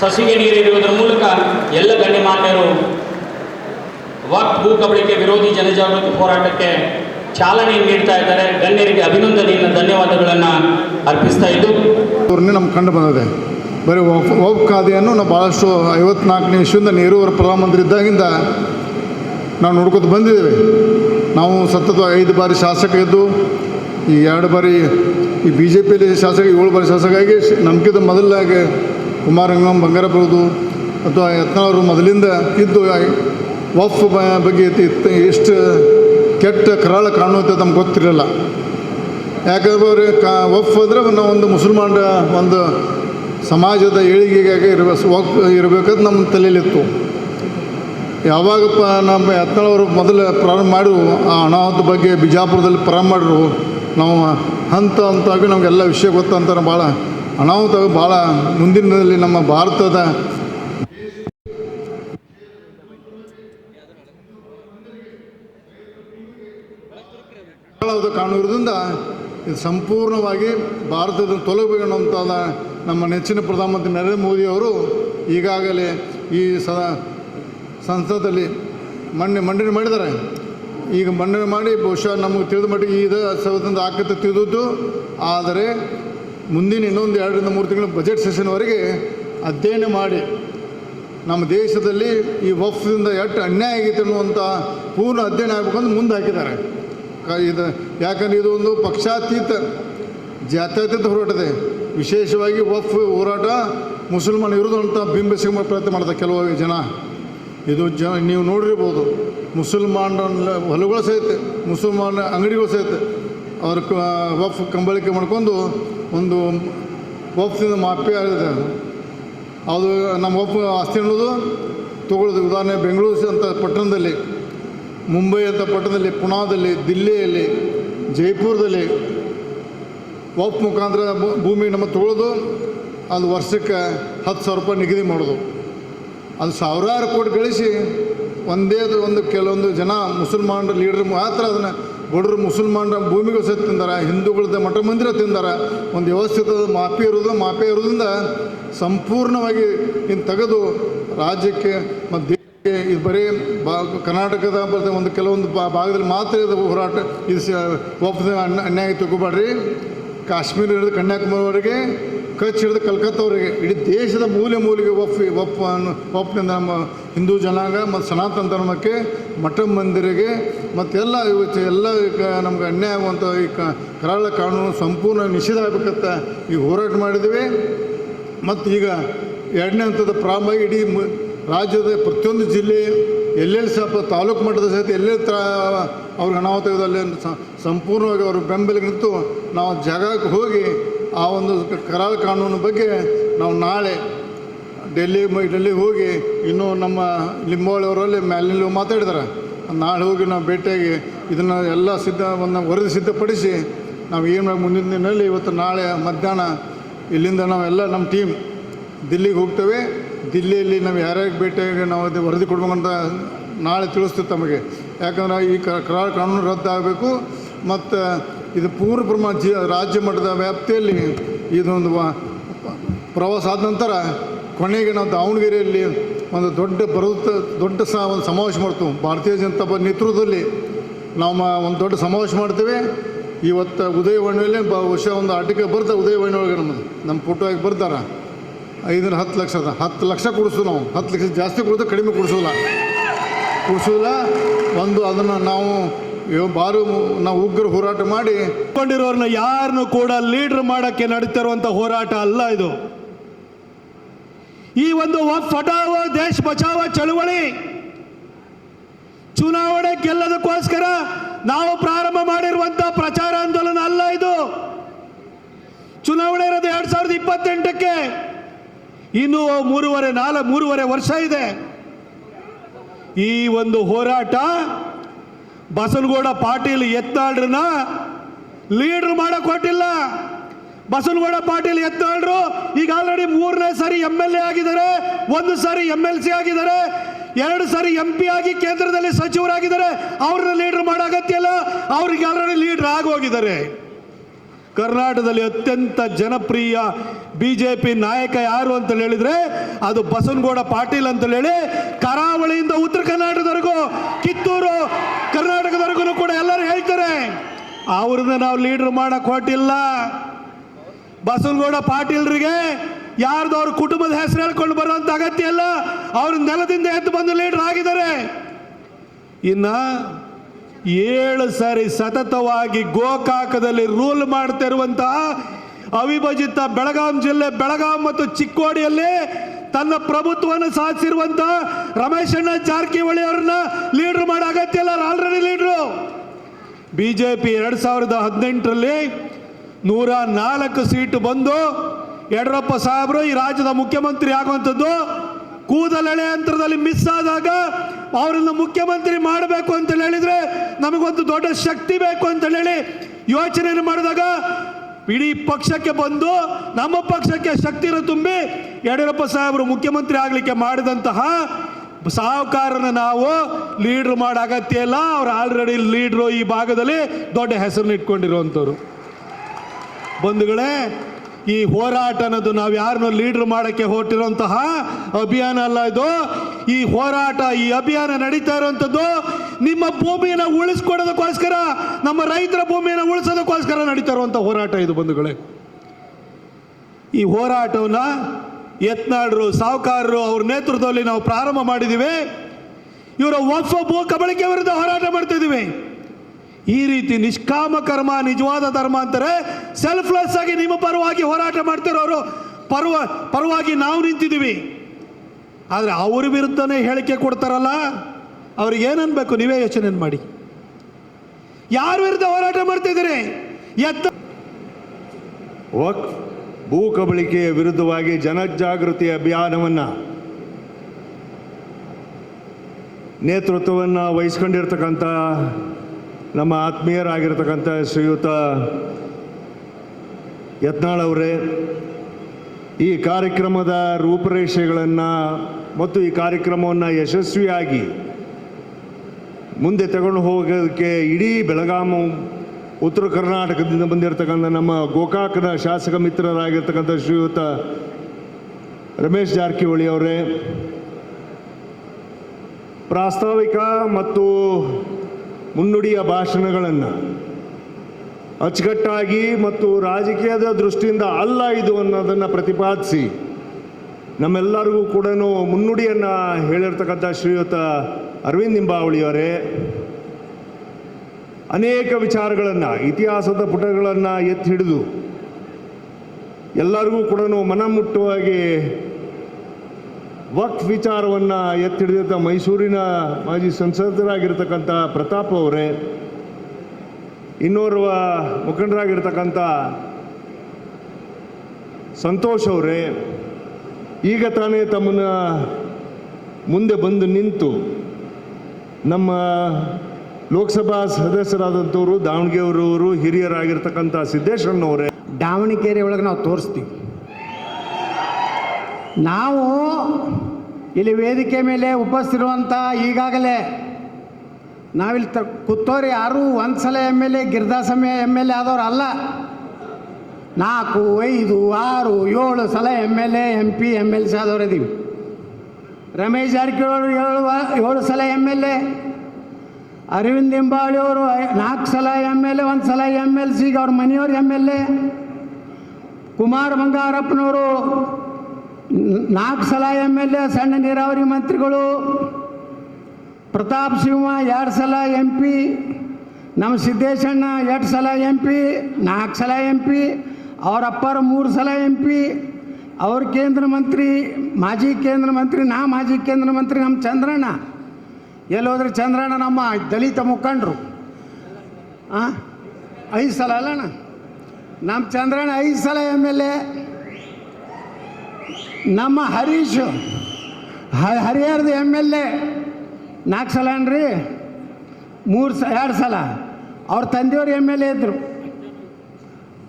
ಸಸಿಗೆ ನೀರಿಡುವುದರ ಮೂಲಕ ಎಲ್ಲ ಗಣ್ಯಮಾನ್ಯರು ವಕ್ ಭೂ ಕಬಳಿಕೆ ವಿರೋಧಿ ಜನಜಾಗೃತಿ ಹೋರಾಟಕ್ಕೆ ಚಾಲನೆ ನೀಡ್ತಾ ಇದ್ದಾರೆ. ಗಣ್ಯರಿಗೆ ಅಭಿನಂದನೆಯನ್ನು, ಧನ್ಯವಾದಗಳನ್ನು ಅರ್ಪಿಸ್ತಾ ಇದ್ದು. ನಮ್ಗೆ ಕಂಡು ಬಂದಿದೆ. ಬರೀ ಓಪ್ ಖಾದಿಯನ್ನು ನಾವು ಭಾಳಷ್ಟು ಐವತ್ನಾಲ್ಕನೇ ಇಶ್ವಿಂದ ನೆಹರೂವರ ಪ್ರಧಾನಮಂತ್ರಿ ಇದ್ದಾಗಿಂದ ನಾವು ನೋಡ್ಕೊತ ಬಂದಿದ್ದೇವೆ. ನಾವು ಸತತ ಐದು ಬಾರಿ ಶಾಸಕ ಇದ್ದು ಈ ಎರಡು ಬಾರಿ ಈ ಬಿ ಜೆ ಪಿಯಲ್ಲಿ ಶಾಸಕ, ಏಳು ಬಾರಿ ಶಾಸಕ ಆಗಿ ನಮ್ಗಿಂತ ಮೊದಲಾಗಿ ಕುಮಾರಂಗಂ ಬಂಗಾರಪುರದು ಅಥವಾ ಯತ್ನವರು ಮೊದಲಿಂದ ಇದ್ದು ವಫ್ ಬಗ್ಗೆ ಎಷ್ಟು ಕೆಟ್ಟ ಕರಾಳ ಕಾಣುತ್ತೆ ತಮ್ಗೆ ಗೊತ್ತಿರಲಿಲ್ಲ. ಯಾಕಂದ್ರೆ ಕಾ ವಫ್ ಅಂದರೆ ನಾವು ಒಂದು ಮುಸಲ್ಮಾನರ ಒಂದು ಸಮಾಜದ ಏಳಿಗೆಗಾಗಿ ಇರಬೇಕು ವಫ್ ನಮ್ಮ ತಲೆಯಲ್ಲಿತ್ತು. ಯಾವಾಗಪ್ಪ ನಮ್ಮ ಯತ್ನಾಳವರು ಮೊದಲು ಪ್ರಾರಂಭ ಮಾಡಿ ಆ ಅನಾಹುತ ಬಗ್ಗೆ ಬಿಜಾಪುರದಲ್ಲಿ ಪ್ರಾರಂಭ ಮಾಡಿರು ನಾವು ಹಂತ ಹಂತವಾಗಿ ನಮಗೆಲ್ಲ ವಿಷಯ ಗೊತ್ತಂತ ಭಾಳ. ಅನಾಹುತ ಭಾಳ ಮುಂದಿನದಲ್ಲಿ ನಮ್ಮ ಭಾರತದ ಕಾಣುವುದರಿಂದ ಸಂಪೂರ್ಣವಾಗಿ ಭಾರತದ ತೊಲಗಬೇಕನ್ನುವಂಥದ ನಮ್ಮ ನೆಚ್ಚಿನ ಪ್ರಧಾನಮಂತ್ರಿ ನರೇಂದ್ರ ಮೋದಿ ಅವರು ಈಗಾಗಲೇ ಈ ಸದಾ ಸಂಸದಲ್ಲಿ ಮಣ್ಣೆ ಮಂಡನೆ ಮಾಡಿದ್ದಾರೆ. ಈಗ ಮಂಡನೆ ಮಾಡಿ ಬಹುಶಃ ನಮಗೆ ತಿಳಿದ ಮಟ್ಟಿಗೆ ಇದು ಸಾವಿರದಿಂದ ಆಕತೆ ತಿಳಿದದ್ದು, ಆದರೆ ಮುಂದಿನ ಇನ್ನೊಂದು ಎರಡರಿಂದ ಮೂರು ತಿಂಗಳ ಬಜೆಟ್ ಸೆಷನ್ವರೆಗೆ ಅಧ್ಯಯನ ಮಾಡಿ ನಮ್ಮ ದೇಶದಲ್ಲಿ ಈ ವಫ್ದಿಂದ ಎಷ್ಟು ಅನ್ಯಾಯ ಆಗೈತೆ ಅನ್ನುವಂಥ ಪೂರ್ಣ ಅಧ್ಯಯನ ಆಗ್ಬೇಕಂತ ಮುಂದೆ ಹಾಕಿದ್ದಾರೆ. ಇದು ಯಾಕಂದ್ರೆ ಇದು ಒಂದು ಪಕ್ಷಾತೀತ, ಜಾತ್ಯತೀತ ಹೋರಾಟದೆ. ವಿಶೇಷವಾಗಿ ವಫ್ ಹೋರಾಟ ಮುಸಲ್ಮಾನ ವಿರುದ್ಧ ಅಂತ ಬಿಂಬಿಸಿಕೊಂಬ ಪ್ರಯತ್ನ ಮಾಡ್ತಾರೆ ಕೆಲವು ಜನ. ಇದು ಜ ನೀವು ನೋಡಿರ್ಬೋದು ಮುಸಲ್ಮಾನರ ಹೊಲಗಳು ಸಹಿತ, ಮುಸಲ್ಮಾನ ಅಂಗಡಿಗಳು ಸಹಿತ ಅವ್ರ ವಫ್ ಕಂಬಳಿಕೆ ಮಾಡ್ಕೊಂಡು ಒಂದು ಒಪ್ಪಿಸಿದ ಮಾಪೇ ಆಗಿದೆ. ಅದು ನಮ್ಮ ಒಪ್ಪ ಆಸ್ತಿ ಅನ್ನೋದು ತಗೊಳ್ಳೋದು. ಉದಾಹರಣೆ, ಬೆಂಗಳೂರು ಅಂತ ಪಟ್ಟಣದಲ್ಲಿ, ಮುಂಬೈ ಅಂತ ಪಟ್ಟಣದಲ್ಲಿ ಪುಣಾದಲ್ಲಿ ದಿಲ್ಲಿಯಲ್ಲಿ, ಜೈಪುರದಲ್ಲಿ ಒಪ್ ಮುಖಾಂತರ ಭೂಮಿ ನಮ್ಮ ತಗೊಳ್ಳೋದು. ಅದು ವರ್ಷಕ್ಕೆ ಹತ್ತು ಸಾವಿರ ರೂಪಾಯಿ ನಿಗದಿ ಮಾಡೋದು. ಅದು ಸಾವಿರಾರು ಕೋಟಿ ಗಳಿಸಿ ಒಂದೇ ಒಂದು ಕೆಲವೊಂದು ಜನ ಮುಸಲ್ಮಾನರ ಲೀಡರ್ ಮಾತ್ರ ಅದನ್ನು ಬಡವರು ಮುಸಲ್ಮಾನರ ಭೂಮಿಗೂ ಸಹ ತಿಂದಾರ, ಹಿಂದೂಗಳದ ಮಠ ಮಂದಿರ ತಿಂದಾರ, ಒಂದು ವ್ಯವಸ್ಥಿತ ಮಾಪಿ ಇರೋದು ಮಾಪೇ ಇರೋದ್ರಿಂದ ಸಂಪೂರ್ಣವಾಗಿ ಇನ್ನು ತೆಗೆದು ರಾಜ್ಯಕ್ಕೆ ಮತ್ತು ದೇಶಕ್ಕೆ ಇದು ಬರೀ ಬಾ ಕರ್ನಾಟಕದ ಒಂದು ಕೆಲವೊಂದು ಭಾಗದಲ್ಲಿ ಮಾತ್ರ ಇದು ಹೋರಾಟ ಇದು ಅನ್ಯ ಅನ್ಯಾಯ ತಗೋಬೇಡ್ರಿ ಕಾಶ್ಮೀರ ಹಿಡಿದು ಕನ್ಯಾಕುಮಾರಿವರೆಗೆ ಕಚ್ ಹಿಡಿದು ಕಲ್ಕತ್ತಾವರೆಗೆ ಇಡೀ ದೇಶದ ಮೂಲೆ ಮೂಲೆಗೆ ಒಪ್ಪಿ, ಒಪ್ಪ ಒಪ್ಪಿನಿಂದ ನಮ್ಮ ಹಿಂದೂ ಜನಾಂಗ ಮತ್ತು ಸನಾತನ ಧರ್ಮಕ್ಕೆ, ಮಠ ಮಂದಿರಿಗೆ ಮತ್ತೆಲ್ಲ ಇವತ್ತು ಎಲ್ಲ ಕ- ನಮ್ಗೆ ಅನ್ಯಾಯ ಆಗುವಂಥ ಈ ಕರಾಳ ಕಾನೂನು ಸಂಪೂರ್ಣ ನಿಷೇಧ ಆಗಬೇಕಂತ ಈಗ ಹೋರಾಟ ಮಾಡಿದ್ವಿ ಮತ್ತು ಈಗ ಎರಡನೇ ಹಂತದ ಪ್ರಾರಂಭ ಇಡೀ ರಾಜ್ಯದ ಪ್ರತಿಯೊಂದು ಜಿಲ್ಲೆ, ಎಲ್ಲೆಲ್ಲಿ ಸ್ವಲ್ಪ ತಾಲೂಕು ಮಟ್ಟದ ಸಹಿತ ಎಲ್ಲೆಲ್ಲಿ ತ್ರ, ಅವ್ರಿಗೆ ಅನಾಹುತ ಸಂಪೂರ್ಣವಾಗಿ ಅವ್ರ ಬೆಂಬಲಿಗೆ ನಿಂತು ನಾವು ಜಾಗಕ್ಕೆ ಹೋಗಿ ಆ ಒಂದು ಕರಾರು ಕಾನೂನು ಬಗ್ಗೆ ನಾವು ನಾಳೆ ಡೆಲ್ಲಿ ಡೆಲ್ಲಿ ಡೆಲ್ಲಿಗೆ ಹೋಗಿ ಇನ್ನೂ ನಮ್ಮ ಲಿಂಬೋಳವರಲ್ಲಿ ಮ್ಯಾಲಿನಲ್ಲಿ ಮಾತಾಡಿದಾರೆ ನಾಳೆ ಹೋಗಿ ನಾವು ಭೇಟಿಯಾಗಿ ಇದನ್ನು ಎಲ್ಲ ಸಿದ್ಧ, ಒಂದು ವರದಿ ಸಿದ್ಧಪಡಿಸಿ ನಾವು ಏನು ಮುಂದಿನ ದಿನದಲ್ಲಿ ಇವತ್ತು ನಾಳೆ ಮಧ್ಯಾಹ್ನ ಇಲ್ಲಿಂದ ನಾವೆಲ್ಲ ನಮ್ಮ ಟೀಮ್ ದಿಲ್ಲಿಗೆ ಹೋಗ್ತೇವೆ. ದಿಲ್ಲಿಯಲ್ಲಿ ನಾವು ಯಾರ್ಯಾರಿಗೆ ಭೇಟಿಯಾಗಿ ನಾವು ಅದು ವರದಿ ಕೊಡ್ಬೇಕಂತ ನಾಳೆ ತಿಳಿಸ್ತೀವಿ ತಮಗೆ. ಯಾಕಂದ್ರೆ ಈ ಕರಾಳ ಕಾನೂನು ರದ್ದಾಗಬೇಕು. ಮತ್ತು ಇದು ಪೂರ್ಣ ಪ್ರಮಾಣ ಜಿ ರಾಜ್ಯ ಮಟ್ಟದ ವ್ಯಾಪ್ತಿಯಲ್ಲಿ ಇದೊಂದು ಪ್ರವಾಸ ಆದ ನಂತರ ಕೊನೆಗೆ ನಾವು ದಾವಣಗೆರೆಯಲ್ಲಿ ಒಂದು ದೊಡ್ಡ ಬರುತ್ತ ದೊಡ್ಡ ಸ ಒಂದು ಸಮಾವೇಶ ಮಾಡ್ತೀವಿ ಭಾರತೀಯ ಜನತಾ ಪಕ್ಷ ನೇತೃತ್ವದಲ್ಲಿ ನಾವು ಒಂದು ದೊಡ್ಡ ಸಮಾವೇಶ ಮಾಡ್ತೇವೆ. ಇವತ್ತು ಉದಯವಾಣಿಯಲ್ಲಿ ಬಹುಶಃ ಒಂದು ಆಟಿಕೆ ಬರ್ತಾ ಉದಯವಾಣಿ ಒಳಗೆ ನಮ್ಮದು ನಮ್ಮ ಫೋಟೋಗೆ ಬರ್ತಾರೆ ಐದರ ಹತ್ತು ಲಕ್ಷದ. ಹತ್ತು ಲಕ್ಷ ಕೊಡಿಸು ನಾವು. ಹತ್ತು ಲಕ್ಷ ಜಾಸ್ತಿ ಕೊಡಿದ್ರೆ ಕಡಿಮೆ ಕೊಡಿಸೋಲ್ಲ ಕೊಡಿಸೋಲ್ಲ ಒಂದು ಅದನ್ನು ನಾವು ಬಾರು ನಾವು ಉಗ್ರ ಹೋರಾಟ ಮಾಡಿ. ಕೊಂಡಿರೋರ್ನ ಯಾರನ್ನು ಕೂಡ ಲೀಡರ್ ಮಾಡಕ್ಕೆ ನಡೀತಿರುವಂತ ಹೋರಾಟ ಅಲ್ಲ ಇದು. ಈ ಒಂದು ಫಟಾವೋ ದೇಶ ಬಚಾವ ಚಳುವಳಿ. ಚುನಾವಣೆ ಗೆಲ್ಲದಕ್ಕೋಸ್ಕರ ನಾವು ಪ್ರಾರಂಭ ಮಾಡಿರುವಂತ ಪ್ರಚಾರ ಆಂದೋಲನ ಅಲ್ಲ ಇದು. ಚುನಾವಣೆ ಇರೋದು ಎರಡ್ ಸಾವಿರದ ಇಪ್ಪತ್ತೆಂಟಕ್ಕೆ. ಇನ್ನೂ ಮೂರುವರೆ, ನಾಲ್ಕು, ಮೂರುವರೆ ವರ್ಷ ಇದೆ. ಈ ಒಂದು ಹೋರಾಟ ಬಸನಗೌಡ ಪಾಟೀಲ್ ಎತ್ತಾಳ್ರನ್ನ ಲೀಡರ್ ಮಾಡಕ್ ಕೊಟ್ಟಿಲ್ಲ. ಬಸನಗೌಡ ಪಾಟೀಲ್ ಎತ್ತಾಳ್ರು ಈಗ ಆಲ್ರೆಡಿ ಮೂರನೇ ಸಾರಿ ಎಂ ಎಲ್ ಎ ಆಗಿದ್ದಾರೆ, ಒಂದು ಸಾರಿ ಎಂ ಎಲ್ ಸಿ ಆಗಿದ್ದಾರೆ, ಎರಡು ಸಾರಿ ಎಂ ಪಿ ಆಗಿ ಕೇಂದ್ರದಲ್ಲಿ ಸಚಿವರಾಗಿದ್ದಾರೆ. ಅವ್ರನ್ನ ಲೀಡರ್ ಮಾಡೋ ಅಗತ್ಯ ಇಲ್ಲ. ಅವ್ರಿಗೆ ಆಲ್ರೆಡಿ ಲೀಡರ್ ಆಗೋಗಿದ್ದಾರೆ. ಕರ್ನಾಟಕದಲ್ಲಿ ಅತ್ಯಂತ ಜನಪ್ರಿಯ ಬಿ ಜೆ ಪಿ ನಾಯಕ ಯಾರು ಅಂತ ಹೇಳಿದ್ರೆ, ಅದು ಬಸನಗೌಡ ಪಾಟೀಲ್ ಅಂತ ಹೇಳಿ ಕರಾವಳಿಯಿಂದ ಉತ್ತರ ಕರ್ನಾಟಕದವರೆಗೂ ಕಿತ್ತೂರು ಕರ್ನಾಟಕದವರೆಗೂ ಕೂಡ ಎಲ್ಲರೂ ಹೇಳ್ತಾರೆ ಅವ್ರನ್ನ ನಾವು ಲೀಡರ್ ಮಾಡಕ್ ಹೊಟ್ಟಿಲ್ಲ ಬಸವನಗೌಡ ಪಾಟೀಲ್ರಿಗೆ ಯಾರ್ದು ಅವ್ರ ಕುಟುಂಬದ ಹೆಸರು ಹೇಳ್ಕೊಂಡು ಬರುವಂತ ಅಗತ್ಯ ಇಲ್ಲ. ಅವ್ರ ನೆಲದಿಂದ ಎದ್ದು ಬಂದು ಲೀಡರ್ ಆಗಿದ್ದಾರೆ. ಇನ್ನ ಏಳು ಸಾರಿ ಸತತವಾಗಿ ಗೋಕಾಕದಲ್ಲಿ ರೂಲ್ ಮಾಡ್ತಿರುವಂತಹ ಅವಿಭಜಿತ ಬೆಳಗಾಂ ಜಿಲ್ಲೆ ಬೆಳಗಾಂ ಮತ್ತು ಚಿಕ್ಕೋಡಿಯಲ್ಲಿ ತನ್ನ ಪ್ರಭುತ್ವವನ್ನು ಸಾಧಿಸಿರುವಂತಹ ರಮೇಶಣ್ಣ ಜಾರಕಿಹೊಳಿ ಅವ್ರನ್ನ ಲೀಡರ್ ಮಾಡೋ ಅಗತ್ಯ ಇಲ್ಲ. Already leaders B J P ಎರಡು ಸಾವಿರದ ಹದಿನೆಂಟರಲ್ಲಿ ನೂರ ನಾಲ್ಕು ಸೀಟು ಬಂದು ಯಡಿಯೂರಪ್ಪ ಸಾಹೇಬರು ಈ ರಾಜ್ಯದ ಮುಖ್ಯಮಂತ್ರಿ ಆಗುವಂಥದ್ದು ಕೂದಲೆಳೆ ಯಂತ್ರದಲ್ಲಿ ಮಿಸ್ ಆದಾಗ ಅವರನ್ನು ಮುಖ್ಯಮಂತ್ರಿ ಮಾಡಬೇಕು ಅಂತ ಹೇಳಿದ್ರೆ ನಮಗೊಂದು ದೊಡ್ಡ ಶಕ್ತಿ ಬೇಕು ಅಂತ ಹೇಳಿ ಯೋಚನೆಯನ್ನು ಮಾಡಿದಾಗ ಇಡೀ ಪಕ್ಷಕ್ಕೆ ಬಂದು ನಮ್ಮ ಪಕ್ಷಕ್ಕೆ ಶಕ್ತಿಯನ್ನು ತುಂಬಿ ಯಡಿಯೂರಪ್ಪ ಸಾಹೇಬರು ಮುಖ್ಯಮಂತ್ರಿ ಆಗಲಿಕ್ಕೆ ಮಾಡಿದಂತಹ ಸಾಹುಕಾರನ ನಾವು ಲೀಡ್ರ್ ಮಾಡೋ ಅಗತ್ಯ ಇಲ್ಲ. ಅವ್ರು ಆಲ್ರೆಡಿ ಲೀಡ್ರು ಈ ಭಾಗದಲ್ಲಿ ದೊಡ್ಡ ಹೆಸರನ್ನ ಇಟ್ಕೊಂಡಿರುವಂಥವ್ರು. ಬಂಧುಗಳೇ, ಈ ಹೋರಾಟ ಅನ್ನೋದು ನಾವು ಯಾರನ್ನೂ ಲೀಡ್ರ್ ಮಾಡೋಕ್ಕೆ ಹೊರಟಿರುವಂತಹ ಅಭಿಯಾನ ಅಲ್ಲ ಇದು. ಈ ಹೋರಾಟ, ಈ ಅಭಿಯಾನ ನಡೀತಾ ಇರುವಂಥದ್ದು ನಿಮ್ಮ ಭೂಮಿಯನ್ನು ಉಳಿಸ್ಕೊಡೋದಕ್ಕೋಸ್ಕರ, ನಮ್ಮ ರೈತರ ಭೂಮಿಯನ್ನು ಉಳಿಸೋದಕ್ಕೋಸ್ಕರ ನಡೀತಾ ಇರುವಂಥ ಹೋರಾಟ ಇದು ಬಂಧುಗಳೇ. ಈ ಹೋರಾಟವನ್ನು ಯತ್ನಾಳರು ಸಾಹುಕಾರರು ಅವ್ರ ನೇತೃತ್ವದಲ್ಲಿ ನಾವು ಪ್ರಾರಂಭ ಮಾಡಿದ್ದೀವಿ ಇವರ ವಫ ಭೂ ಕಬಳಿಕೆ ವಿರುದ್ಧ ಹೋರಾಟ ಮಾಡ್ತಿದ್ದೀವಿ ಈ ರೀತಿ ನಿಷ್ಕಾಮ ಕರ್ಮ, ನಿಜವಾದ ಧರ್ಮ ಅಂತಾರೆ ಸೆಲ್ಫ್ಲೆಸ್ ಆಗಿ ನಿಮ್ಮ ಪರವಾಗಿ ಹೋರಾಟ ಮಾಡ್ತಿರೋರು, ಪರ್ವ, ಪರವಾಗಿ ನಾವು ನಿಂತಿದ್ದೀವಿ ಆದರೆ ಅವ್ರ ವಿರುದ್ಧನೇ ಹೇಳಿಕೆ ಕೊಡ್ತಾರಲ್ಲ, ಅವ್ರಿಗೆ ಏನನ್ಬೇಕು ನೀವೇ ಯೋಚನೆ ಮಾಡಿ. ಯಾರ ವಿರುದ್ಧ ಹೋರಾಟ ಮಾಡ್ತಿದ್ದೀರಿ? ಎತ್ತ ಭೂ ಕಬಳಿಕೆಯ ವಿರುದ್ಧವಾಗಿ ಜನಜಾಗೃತಿ ಅಭಿಯಾನವನ್ನು ನೇತೃತ್ವವನ್ನು ವಹಿಸ್ಕೊಂಡಿರ್ತಕ್ಕಂಥ ನಮ್ಮ ಆತ್ಮೀಯರಾಗಿರ್ತಕ್ಕಂಥ ಶ್ರೀಯುತ ಯತ್ನಾಳ್ ಅವರೇ, ಈ ಕಾರ್ಯಕ್ರಮದ ರೂಪರೇಷೆಗಳನ್ನು ಮತ್ತು ಈ ಕಾರ್ಯಕ್ರಮವನ್ನು ಯಶಸ್ವಿಯಾಗಿ ಮುಂದೆ ತಗೊಂಡು ಹೋಗೋದಕ್ಕೆ ಇಡೀ ಬೆಳಗಾಂ ಉತ್ತರ ಕರ್ನಾಟಕದಿಂದ ಬಂದಿರತಕ್ಕಂಥ ನಮ್ಮ ಗೋಕಾಕನ ಶಾಸಕ ಮಿತ್ರರಾಗಿರ್ತಕ್ಕಂಥ ಶ್ರೀಯುತ ರಮೇಶ್ ಜಾರಕಿಹೊಳಿ ಅವರೇ, ಪ್ರಾಸ್ತಾವಿಕ ಮತ್ತು ಮುನ್ನುಡಿಯ ಭಾಷಣಗಳನ್ನು ಅಚ್ಚುಕಟ್ಟಾಗಿ ಮತ್ತು ರಾಜಕೀಯದ ದೃಷ್ಟಿಯಿಂದ ಅಲ್ಲ ಇದು ಅನ್ನೋದನ್ನು ಪ್ರತಿಪಾದಿಸಿ ನಮ್ಮೆಲ್ಲರಿಗೂ ಕೂಡ ಮುನ್ನುಡಿಯನ್ನು ಹೇಳಿರ್ತಕ್ಕಂಥ ಶ್ರೀಯುತ ಅರವಿಂದ್ ನಿಂಬಾವಳಿಯವರೇ ಅನೇಕ ವಿಚಾರಗಳನ್ನು, ಇತಿಹಾಸದ ಪುಟಗಳನ್ನು ಎತ್ತಿ ಹಿಡಿದು ಎಲ್ಲರಿಗೂ ಕೂಡ ಮನ ಮುಟ್ಟುವಾಗೆ ವಕ್ಫ್ ವಿಚಾರವನ್ನು ಎತ್ತಿ ಹಿಡಿದಂಥ ಮೈಸೂರಿನ ಮಾಜಿ ಸಂಸದರಾಗಿರ್ತಕ್ಕಂಥ ಪ್ರತಾಪ್ ಅವರೇ, ಇನ್ನೋರ್ವ ಮುಖಂಡರಾಗಿರ್ತಕ್ಕಂಥ ಸಂತೋಷ್ ಅವರೇ, ಈಗ ತಾನೇ ತಮ್ಮನ್ನ ಮುಂದೆ ಬಂದು ನಿಂತು ನಮ್ಮ ಲೋಕಸಭಾ ಸದಸ್ಯರಾದಂಥವರು, ದಾವಣಗೆರೆಯವರು, ಹಿರಿಯರಾಗಿರ್ತಕ್ಕಂಥ ಸಿದ್ದೇಶ್ವರನವರೇ. ದಾವಣಗೆರೆ ಒಳಗೆ ನಾವು ತೋರಿಸ್ತೀವಿ. ನಾವು ಇಲ್ಲಿ ವೇದಿಕೆ ಮೇಲೆ ಉಪಸ್ಥಿರುವಂಥ ಈಗಾಗಲೇ ನಾವಿಲ್ಲಿ ತ ಕೂತೋರು ಯಾರೂ ಒಂದು ಸಲ ಎಂ ಎಲ್ ಎ ಗಿರ್ದಾಸಮಯ ಎಂ ಎಲ್ ಎ ಆದವ್ರು ಅಲ್ಲ. ನಾಲ್ಕು, ಐದು, ಆರು, ಏಳು ಸಲ M L A M P M L C ಆದವ್ರು ಇದ್ದೀವಿ ರಮೇಶ್ ಜಾರಕಿಹೊಳಿ ಏಳು ಏಳು ಸಲ ಎಂ ಎಲ್ ಎ ಅರವಿಂದ್ ಅವರು ನಾಲ್ಕು ಸಲ ಎಂ ಎಲ್ ಎ ಒಂದು ಸಲ ಎಂ ಎಲ್ ಸಿಗೆ ಅವ್ರ ಮನೆಯವ್ರು ಎಂ ಎಲ್ ಎ ಕುಮಾರ್ ಬಂಗಾರಪ್ಪನವರು ನಾಲ್ಕು ಸಲ ಎಂ ಎಲ್ ಎ ಸಣ್ಣ ನೀರಾವರಿ ಮಂತ್ರಿಗಳು. ಪ್ರತಾಪ್ ಸಿಂಹ ಎರಡು ಸಲ ಎಂ ಪಿ ನಮ್ಮ ಸಿದ್ದೇಶಣ್ಣ ಎರಡು ಸಲ ಎಂ ಪಿ ನಾಲ್ಕು ಸಲ ಎಂ ಪಿ ಅವ್ರ ಅಪ್ಪರ ಮೂರು ಸಲ ಎಂ ಪಿ ಅವ್ರ ಕೇಂದ್ರ ಮಂತ್ರಿ, ಮಾಜಿ ಕೇಂದ್ರ ಮಂತ್ರಿ, ನಾ ಮಾಜಿ ಕೇಂದ್ರ ಮಂತ್ರಿ ನಮ್ಮ ಚಂದ್ರಣ್ಣ. ಎಲ್ಲೋದ್ರೆ ಚಂದ್ರಣ್ಣ ನಮ್ಮ ದಲಿತ ಮುಖಂಡರು. ಹಾಂ ಐದು ಸಲ ಅಲ್ಲಣ್ಣ? ನಮ್ಮ ಚಂದ್ರಣ್ಣ ಐದು ಸಲ ಎಂ ಎಲ್ ಎ. ನಮ್ಮ ಹರೀಶ್ ಹರಿಹರದ ಎಂ ಎಲ್ ಎ. ನಾಲ್ಕು ಸಲ ಅನ್ರಿ? ಮೂರು ಸ, ಎರಡು ಸಲ. ಅವ್ರ ತಂದೆಯವ್ರು ಎಂ ಎಲ್ ಎ ಇದ್ದರು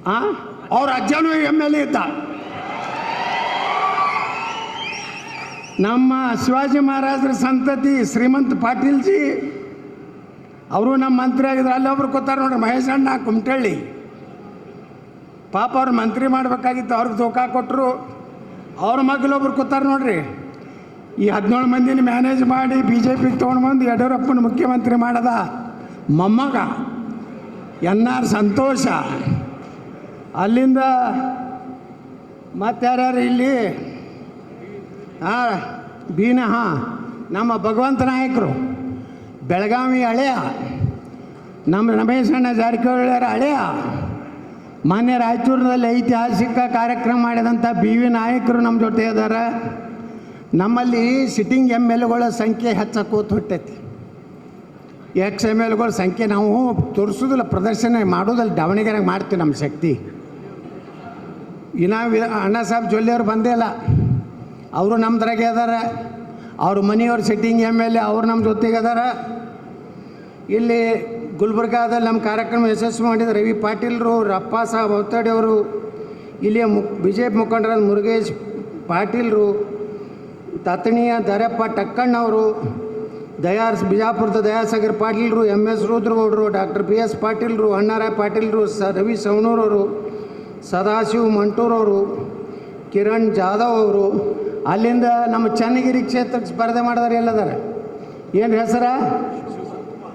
ಹಾಂ ಅವ್ರ ಅಜ್ಜನೂ ಎಂ ಎಲ್ ಎ ಇದ್ದ. ನಮ್ಮ ಶಿವಾಜಿ ಮಹಾರಾಜರ ಸಂತತಿ ಶ್ರೀಮಂತ್ ಪಾಟೀಲ್ಜಿ, ಅವರು ನಮ್ಮ ಮಂತ್ರಿ ಆಗಿದ್ರು. ಅಲ್ಲೊಬ್ರು ಕೂತಾರ ನೋಡ್ರಿ, ಮಹೇಶ್ ಅಣ್ಣ ಕುಮಟಳ್ಳಿ ಪಾಪ ಅವ್ರು ಮಂತ್ರಿ ಮಾಡಬೇಕಾಗಿತ್ತು, ಅವ್ರಿಗೆ ಧೋಕಾ ಕೊಟ್ಟರು ಅವ್ರ ಮಗಲೊಬ್ರು ಕೂತಾರ ನೋಡ್ರಿ. ಈ ಹದಿನೇಳು ಮಂದಿನ ಮ್ಯಾನೇಜ್ ಮಾಡಿ ಬಿ ಜೆ ಪಿಗೆ ತೊಗೊಂಡು ಬಂದು ಯಡಿಯೂರಪ್ಪನ ಮುಖ್ಯಮಂತ್ರಿ ಮಾಡದ. ಮೊಮ್ಮಗ ಎನ್ ಆರ್ ಸಂತೋಷ. ಅಲ್ಲಿಂದ ಮತ್ತಾರ್ಯಾರು ಇಲ್ಲಿ? ಹಾಂ ಬೀನ, ಹಾಂ, ನಮ್ಮ ಭಗವಂತ ನಾಯಕರು, ಬೆಳಗಾವಿ ಹಳೆಯ, ನಮ್ಮ ರಮೇಶಣ್ಣ ಜಾರಕಿಹೊಳಿಯರ ಜಾರಕಿಹೊಳಿ ಹಳೆಯ, ಮಾನ್ಯ ರಾಯಚೂರಿನಲ್ಲಿ ಐತಿಹಾಸಿಕ ಕಾರ್ಯಕ್ರಮ ಮಾಡಿದಂಥ ಬಿ ವಿ ನಾಯಕರು ನಮ್ಮ ಜೊತೆ ಇದ್ದಾರೆ. ನಮ್ಮಲ್ಲಿ ಸಿಟ್ಟಿಂಗ್ ಎಂ ಎಲ್ಗಳ ಸಂಖ್ಯೆ ಹೆಚ್ಚಕ್ಕೂತ್ ಹೊಟ್ಟೈತಿ ಎಕ್ಸ್ ಎಂ ಗಳ ಸಂಖ್ಯೆ ನಾವು ತೋರಿಸೋದಿಲ್ಲ, ಪ್ರದರ್ಶನ ಮಾಡೋದಲ್ಲಿ ದಾವಣಗೆರೆಗೆ ಮಾಡ್ತೀವಿ ನಮ್ಮ ಶಕ್ತಿ. ಇನ್ನು ಅಣ್ಣ ಸಾಹೇಬ್ ಜೊಲ್ಲೆಯವ್ರು ಬಂದೇ ಇಲ್ಲ. ಅವರು ನಮ್ದ್ರಾಗೆ ಅದಾರ. ಅವ್ರ ಮನೆಯವ್ರ ಸಿಟ್ಟಿಂಗ್ ಎಂ ಎಲ್ ಎ ಅವ್ರು ನಮ್ಮ ಜೊತೆಗೆ ಅದಾರ. ಇಲ್ಲಿ ಗುಲ್ಬರ್ಗಾದಲ್ಲಿ ನಮ್ಮ ಕಾರ್ಯಕ್ರಮ ಯಶಸ್ವಿ ಮಾಡಿದ ರವಿ ಪಾಟೀಲ್ರು ರಪ್ಪ ಸಾಹೇಬ್ ಅವರು. ಇಲ್ಲಿಯ ಮು ಬಿ ಜೆ ಪಿ ಮುಖಂಡರಾದ ಮುರುಗೇಶ್ ಪಾಟೀಲ್ರು ತತ್ತಣಿಯ ದರಪ್ಪ ಟಕ್ಕಣ್ಣವರು ದಯಾರ್ ಬಿಜಾಪುರದ ದಯಾಸಾಗರ್ ಪಾಟೀಲ್ರು ಎಂ ಎಸ್ ರುದ್ರಗೌಡರು, ಡಾಕ್ಟರ್ ಪಿ ಎಸ್ ಪಾಟೀಲ್ರು ಅಣ್ಣಾರಾಯ್ ಪಾಟೀಲ್ರು ಸ, ರವಿ ಸವಣೂರವರು ಸದಾಶಿವ್ ಮಂಟೂರವರು ಕಿರಣ್ ಜಾಧವ್ ಅವರು ಅಲ್ಲಿಂದ ನಮ್ಮ ಚನ್ನಗಿರಿ ಕ್ಷೇತ್ರಕ್ಕೆ ಸ್ಪರ್ಧೆ ಮಾಡಿದಾರೆ ಎಲ್ಲದಾರೆ. ಏನು ಹೆಸರ?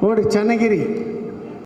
ನೋಡಿ ಚನ್ನಗಿರಿ.